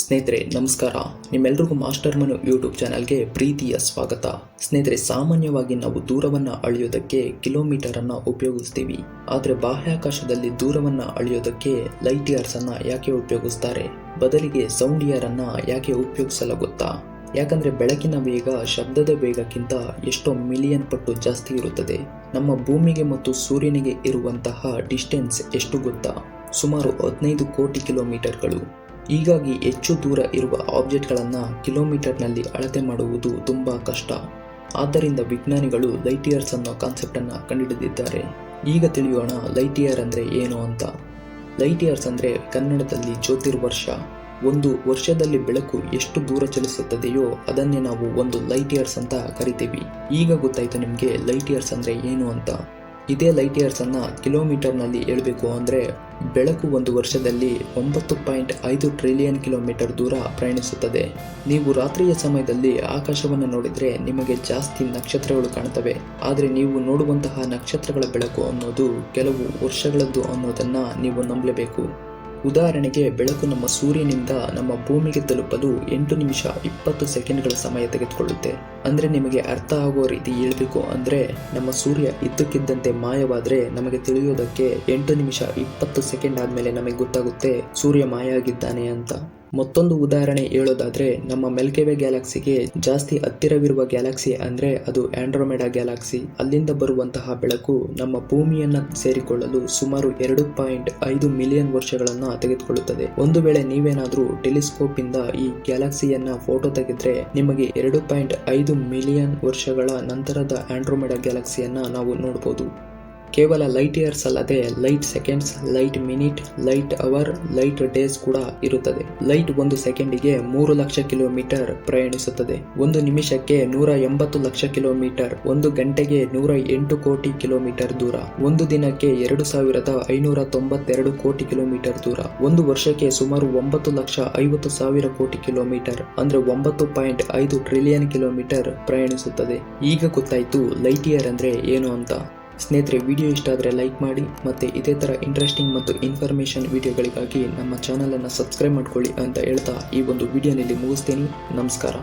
ಸ್ನೇಹಿತರೆ, ನಮಸ್ಕಾರ. ನಿಮ್ಮೆಲ್ರಿಗೂ ಮಾಸ್ಟರ್ ಮನು ಯೂಟ್ಯೂಬ್ ಚಾನಲ್ಗೆ ಪ್ರೀತಿಯ ಸ್ವಾಗತ. ಸ್ನೇಹಿತರೆ, ಸಾಮಾನ್ಯವಾಗಿ ನಾವು ದೂರವನ್ನು ಅಳೆಯೋದಕ್ಕೆ ಕಿಲೋಮೀಟರ್ ಅನ್ನ ಉಪಯೋಗಿಸ್ತೀವಿ. ಆದರೆ ಬಾಹ್ಯಾಕಾಶದಲ್ಲಿ ದೂರವನ್ನು ಅಳೆಯೋದಕ್ಕೆ ಲೈಟ್ ಇಯರ್ಸ್ ಅನ್ನ ಯಾಕೆ ಉಪಯೋಗಿಸ್ತಾರೆ? ಬದಲಿಗೆ ಸೌಂಡ್ ಇಯರ್ ಅನ್ನ ಯಾಕೆ ಉಪಯೋಗಿಸಲಾಗುತ್ತಾ ಯಾಕಂದ್ರೆ ಬೆಳಕಿನ ವೇಗ, ಶಬ್ದದ ವೇಗಕ್ಕಿಂತ ಎಷ್ಟೋ ಮಿಲಿಯನ್ ಪಟ್ಟು ಜಾಸ್ತಿ ಇರುತ್ತದೆ. ನಮ್ಮ ಭೂಮಿಗೆ ಮತ್ತು ಸೂರ್ಯನಿಗೆ ಇರುವಂತಹ ಡಿಸ್ಟೆನ್ಸ್ ಎಷ್ಟು ಗೊತ್ತಾ? ಸುಮಾರು ಹದಿನೈದು ಕೋಟಿ ಕಿಲೋಮೀಟರ್ಗಳು. ಹೀಗಾಗಿ ಹೆಚ್ಚು ದೂರ ಇರುವ ಆಬ್ಜೆಕ್ಟ್ಗಳನ್ನು ಕಿಲೋಮೀಟರ್ನಲ್ಲಿ ಅಳತೆ ಮಾಡುವುದು ತುಂಬ ಕಷ್ಟ. ಆದ್ದರಿಂದ ವಿಜ್ಞಾನಿಗಳು ಲೈಟ್ ಇಯರ್ಸ್ ಅನ್ನೋ ಕಾನ್ಸೆಪ್ಟನ್ನು ಕಂಡುಹಿಡಿದಿದ್ದಾರೆ. ಈಗ ತಿಳಿಯೋಣ ಲೈಟ್ ಇಯರ್ ಅಂದರೆ ಏನು ಅಂತ. ಲೈಟ್ ಇಯರ್ಸ್ ಅಂದರೆ ಕನ್ನಡದಲ್ಲಿ ಜ್ಯೋತಿರ್ವರ್ಷ. ಒಂದು ವರ್ಷದಲ್ಲಿ ಬೆಳಕು ಎಷ್ಟು ದೂರ ಚಲಿಸುತ್ತದೆಯೋ ಅದನ್ನೇ ನಾವು ಒಂದು ಲೈಟ್ ಇಯರ್ಸ್ ಅಂತ ಕರಿತೀವಿ. ಈಗ ಗೊತ್ತಾಯಿತು ನಿಮಗೆ ಲೈಟ್ ಇಯರ್ಸ್ ಅಂದರೆ ಏನು ಅಂತ. ಇದೇ ಲೈಟ್ ಇಯರ್ಸ್ ಅನ್ನ ಕಿಲೋಮೀಟರ್ನಲ್ಲಿ ಹೇಳಬೇಕು ಅಂದರೆ ಬೆಳಕು ಒಂದು ವರ್ಷದಲ್ಲಿ ಒಂಬತ್ತು ಪಾಯಿಂಟ್ ಐದು ಟ್ರಿಲಿಯನ್ ಕಿಲೋಮೀಟರ್ ದೂರ ಪ್ರಯಾಣಿಸುತ್ತದೆ. ನೀವು ರಾತ್ರಿಯ ಸಮಯದಲ್ಲಿ ಆಕಾಶವನ್ನು ನೋಡಿದರೆ ನಿಮಗೆ ಜಾಸ್ತಿ ನಕ್ಷತ್ರಗಳು ಕಾಣುತ್ತವೆ ಆದರೆ ನೀವು ನೋಡುವಂತಹ ನಕ್ಷತ್ರಗಳ ಬೆಳಕು ಅನ್ನೋದು ಕೆಲವು ವರ್ಷಗಳದ್ದು ಅನ್ನೋದನ್ನು ನೀವು ನಂಬಲೇಬೇಕು. ಉದಾಹರಣೆಗೆ ಬೆಳಕು ನಮ್ಮ ಸೂರ್ಯನಿಂದ ನಮ್ಮ ಭೂಮಿಗೆ ತಲುಪಲು ಎಂಟು ನಿಮಿಷ ಇಪ್ಪತ್ತು ಸೆಕೆಂಡ್ಗಳ ಸಮಯ ತೆಗೆದುಕೊಳ್ಳುತ್ತೆ. ಅಂದ್ರೆ ನಿಮಗೆ ಅರ್ಥ ಆಗೋ ರೀತಿ ಹೇಳಬೇಕು ಅಂದ್ರೆ ನಮ್ಮ ಸೂರ್ಯ ಇದ್ದಕ್ಕಿದ್ದಂತೆ ಮಾಯವಾದ್ರೆ ನಮಗೆ ತಿಳಿಯೋದಕ್ಕೆ ಎಂಟು ನಿಮಿಷ ಇಪ್ಪತ್ತು ಸೆಕೆಂಡ್ ಆದಮೇಲೆ ನಮಗೆ ಗೊತ್ತಾಗುತ್ತೆ ಸೂರ್ಯ ಮಾಯ ಆಗಿದ್ದಾನೆ ಅಂತ. ಮತ್ತೊಂದು ಉದಾಹರಣೆ ಹೇಳೋದಾದ್ರೆ, ನಮ್ಮ ಮೆಲ್ಕೆವೆ ಗ್ಯಾಲಕ್ಸಿಗೆ ಜಾಸ್ತಿ ಹತ್ತಿರವಿರುವ ಗ್ಯಾಲಕ್ಸಿ ಅಂದ್ರೆ ಅದು ಆಂಡ್ರೋಮೆಡಾ ಗ್ಯಾಲಕ್ಸಿ. ಅಲ್ಲಿಂದ ಬರುವಂತಹ ಬೆಳಕು ನಮ್ಮ ಭೂಮಿಯನ್ನ ಸೇರಿಕೊಳ್ಳಲು ಸುಮಾರು ಎರಡು ಪಾಯಿಂಟ್ ಐದು ಮಿಲಿಯನ್ ವರ್ಷಗಳನ್ನ ತೆಗೆದುಕೊಳ್ಳುತ್ತದೆ. ಒಂದು ವೇಳೆ ನೀವೇನಾದ್ರೂ ಟೆಲಿಸ್ಕೋಪ್ ಇಂದ ಈ ಗ್ಯಾಲಕ್ಸಿಯನ್ನ ಫೋಟೋ ತೆಗೆದ್ರೆ, ನಿಮಗೆ ಎರಡು ಪಾಯಿಂಟ್ ಐದು ಮಿಲಿಯನ್ ವರ್ಷಗಳ ನಂತರದ ಆಂಡ್ರೋಮೆಡಾ ಗ್ಯಾಲಕ್ಸಿಯನ್ನ ನಾವು ನೋಡಬಹುದು ಕೇವಲ ಲೈಟ್ ಇಯರ್ಸ್ ಅಲ್ಲದೆ light seconds, light minute, light hour, light days ಕೂಡ ಇರುತ್ತದೆ. ಲೈಟ್ ಒಂದು ಸೆಕೆಂಡಿಗೆ ಮೂರು ಲಕ್ಷ ಕಿಲೋಮೀಟರ್ ಪ್ರಯಾಣಿಸುತ್ತದೆ. ಒಂದು ನಿಮಿಷಕ್ಕೆ ನೂರ ಎಂಬತ್ತು ಲಕ್ಷ ಕಿಲೋಮೀಟರ್, ಒಂದು ಗಂಟೆಗೆ ನೂರ ಎಂಟು ಕೋಟಿ ಕಿಲೋಮೀಟರ್ ದೂರ. ಒಂದು ದಿನಕ್ಕೆ ಎರಡು ಸಾವಿರದ ಐನೂರ ತೊಂಬತ್ತೆರಡು ಕೋಟಿ ಕಿಲೋಮೀಟರ್ ದೂರ. ಒಂದು ವರ್ಷಕ್ಕೆ ಸುಮಾರು ಒಂಬತ್ತು ಲಕ್ಷ ಐವತ್ತು ಸಾವಿರ ಕೋಟಿ ಕಿಲೋಮೀಟರ್, ಅಂದ್ರೆ ಒಂಬತ್ತು ಪಾಯಿಂಟ್ ಐದು ಟ್ರಿಲಿಯನ್ ಕಿಲೋಮೀಟರ್ ಪ್ರಯಾಣಿಸುತ್ತದೆ. ಈಗ ಗೊತ್ತಾಯ್ತು ಲೈಟ್ ಇಯರ್ ಅಂದ್ರೆ ಏನು ಅಂತ. ಸ್ನೇಹಿತರೆ, ವಿಡಿಯೋ ಇಷ್ಟ ಆದರೆ ಲೈಕ್ ಮಾಡಿ ಮತ್ತು ಇದೇ ಥರ ಇಂಟ್ರೆಸ್ಟಿಂಗ್ ಮತ್ತು ಇನ್ಫಾರ್ಮೇಷನ್ ವಿಡಿಯೋಗಳಿಗಾಗಿ ನಮ್ಮ ಚಾನಲನ್ನು ಸಬ್ಸ್ಕ್ರೈಬ್ ಮಾಡ್ಕೊಳ್ಳಿ ಅಂತ ಹೇಳ್ತಾ ಈ ಒಂದು ವಿಡಿಯೋನಲ್ಲಿ ಮುಗಿಸ್ತೀನಿ. ನಮಸ್ಕಾರ.